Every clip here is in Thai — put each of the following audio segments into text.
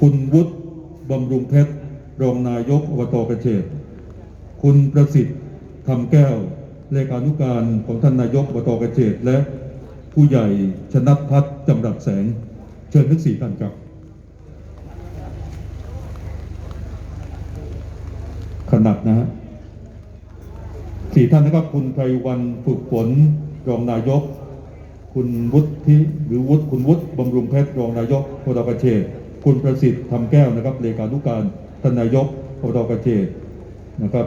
คุณวุฒิบำรุงเพชร รองนายกอบตกระเฉดคุณประสิทธิ์คำแก้ว เลขานุการของท่านนายกอบตกระเฉดและผู้ใหญ่ชนะพัฒน์จำรัดแสง เชิญทั้งสี่ท่านครับ ขนาดนะฮะสี่ท่านนะครับคุณไพรวันฝึกฝนรองนายก คุณวุฒิหรือวุฒิคุณวุฒิบำรุงเพชรรองนายกอบตกระเฉด คุณประสิทธิ์ทำแก้วนะครับเลขานุการทนายกอบตกระเฉดนะครับ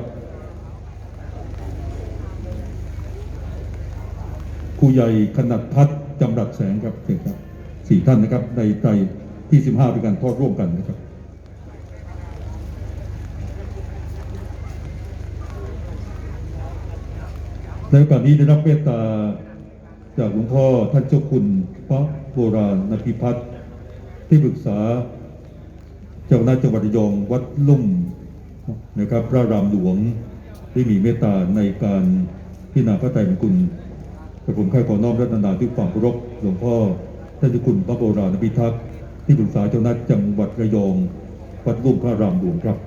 ผู้ใหญ่ขนาดพัฒจำรัดแสงครับเชิญครับสี่ท่านนะครับในไตรที่ 15เป็นการทอดร่วมกันนะครับในโอกาสนี้ได้รับเมตตาจากหลวงพ่อท่านเจ้าคุณพระโบราณนพิพัฒน์ ที่ปรึกษาเจ้าคณะจังหวัดระยองวัดลุ่มนะครับพระรามหลวงที่มีเมตตาในการพิจารณาพระไตรปิฎกกระผมข้าขอน้อมรัตนาด้วยความเคารพหลวงพ่อท่านเจ้าคุณพระโบราณนพิทักษ์ที่ปรึกษาเจ้าคณะจังหวัดระยองวัดลุ่มพระรามหลวงครับ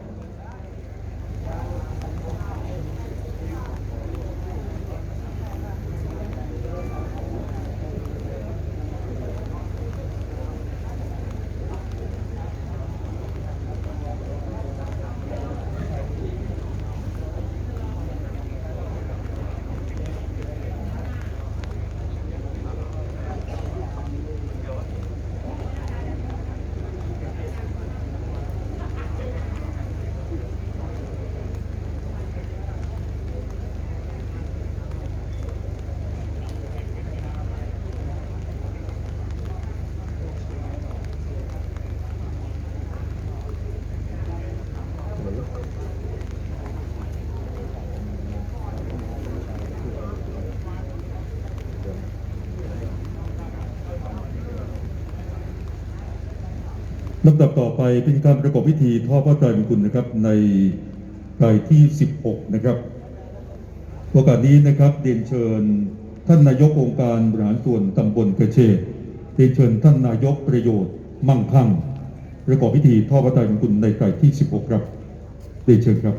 ลำดับต่อไปเป็นการประกอบพิธีทอดพระไตรมิคุณนะครับในไตรที่ 16 นะครับโอกาสนี้นะครับเรียนเชิญท่านนายกองค์การบริหารส่วนตำบลกระเชษเรียนเชิญท่านนายกประโยชน์มั่งคั่งประกอบพิธีทอดพระไตรมิคุณในไตรที่ 16 ครับเรียนเชิญครับ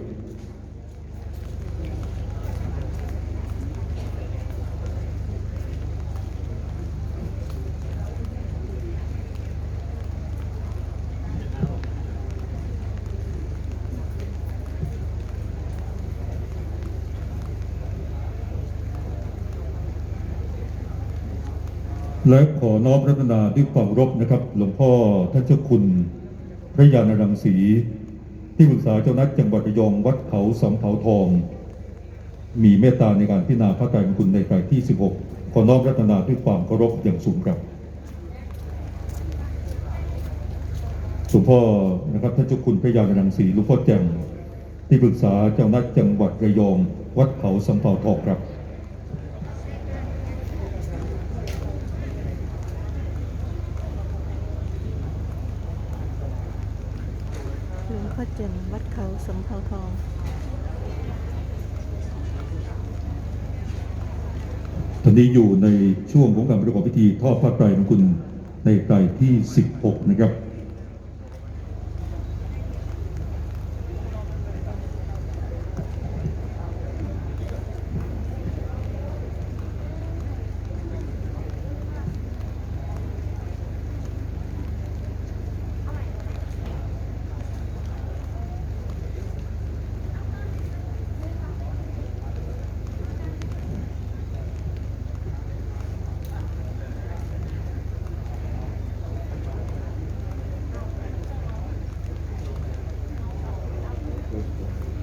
และขอน้อมรัตนาด้วยความเคารบนะครับ หลวงพ่อท่านเจ้าคุณ พระยาณรังสี ที่ปรึกษาเจ้านักจังหวัดระยองวัดเขาสำเภาทอง มีเมตตาในการพิจารณาพระไตรมิคุณในไตรที่ 16 ขอน้อมรัตนาด้วยความเคารพอย่างสูงครับหลวงพ่อนะครับท่านเจ้าคุณพระยาณรังสีหลวงพ่อแจ่มที่ปรึกษาเจ้านักจังหวัดระยอง วัดเขาสำเภาทองครับ หลวง พ่อเจนวัดเขาสมเภาทองตอนนี้อยู่ในช่วงของการประกอบพิธีทอดพระไตรมิคุณในไตรที่ 16 นะครับ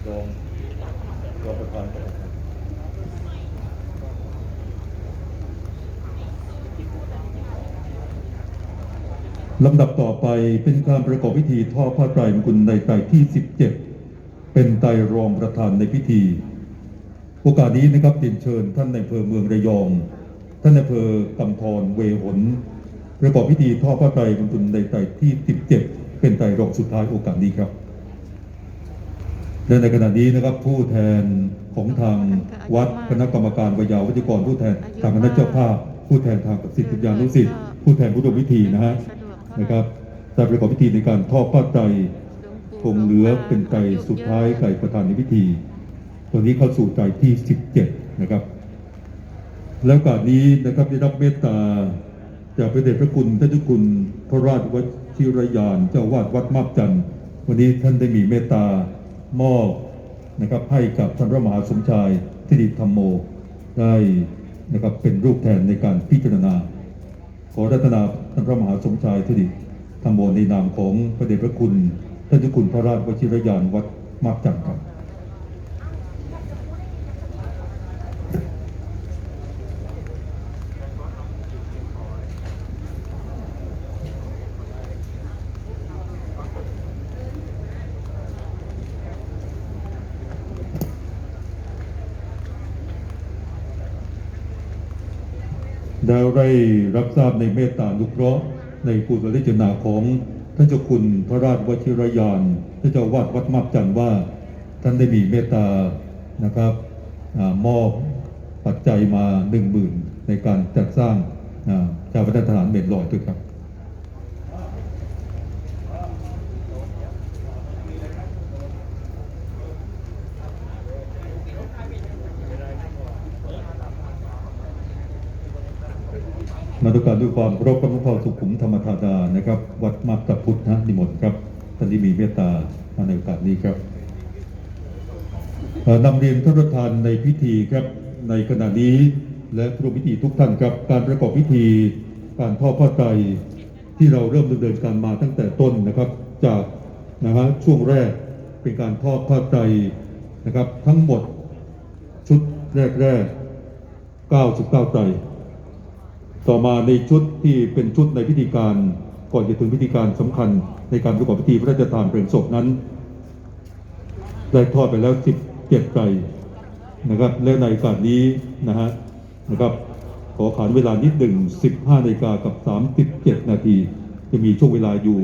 รองรอประธานลำดับต่อไปเป็นการประกอบพิธีทอดพระไตรมิคุณในไตรที่ 17 เป็นไตรรองประธานในพิธี โอกาสนี้นะครับเรียนเชิญท่านในอำเภอเมืองระยอง ท่านในอำเภอกำธรเวหนประกอบพิธีทอดพระไตรมิคุณในไตรที่ 17 เป็นไตรรองสุดท้ายโอกาสนี้ครับ และในขณะนี้นะครับผู้แทนของทางวัดคณะกรรมการวิยาวัจกรผู้แทนทางคณะเจ้าภาพ ผู้แทนทางสิทธิยานุสิทธิ์ผู้แทนผู้ร่วมพิธีนะฮะนะครับได้ประกอบพิธีในการทอดผ้าไตรคงเหลือเป็นไตรสุดท้ายไก่ประธานในพิธีตัวนี้เข้าสู่ไตรที่ 17 นะครับ แล้วการนี้นะครับได้รับเมตตาจากพระเดชพระคุณท่านเจ้าคุณพระราชวชิรยานเจ้าวาดวัดมาบจันทร์วันนี้ท่านได้มีเมตตา มอบนะครับให้กับท่านพระมหาสมชายทิริธรรมโม ได้นะครับเป็นรูปแทนในการพิจารณา ขอรัตนาท่านพระมหาสมชายทิริธรรมโมในนามของพระเดชพระคุณท่านเจ้าคุณพระราชวชิรยานวัดมากจังครับ ได้ได้รับทราบในเมตตานุเคราะห์ในกุศลจนาของท่านเจ้าคุณพระราชวชิรยานท่านเจ้าวาดวัดมับจันทร์ว่า ท่านได้มีเมตตานะครับอมอบปัจจัยมาหนึ่งหมื่นในการจัดสร้างอ่าเจ้าพระทหารเมดลอยด้วยครับ มาดูการด้วยความเคารพพระพุทธสุขุมธรรมธาดานะครับ วัดมาบตะพุทธนะนิมนต์ครับท่านที่มีเมตตามาในโอกาสนี้ครับนำเรียนท่านประธานในพิธีครับในขณะนี้และครูพิธีทุกท่านครับการประกอบพิธีการทอดผ้าไตรที่เราเริ่มดำเนินการมาตั้งแต่ต้นนะครับ จากนะฮะช่วงแรกเป็นการทอดผ้าไตรนะครับ ทั้งหมดชุดแรกๆ 99ไตร ต่อมาในชุดที่เป็นชุดในพิธีการก่อนจะถึงพิธีการสำคัญในการประกอบพิธีพระราชทานเพลิงศพนั้น ได้ทอดไปแล้ว 17ไตรนะครับ และในการนี้นะฮะนะครับ ขอขานเวลานิดหนึ่ง15นาฬิกากับ 37 นาที จะมีช่วงเวลาอยู่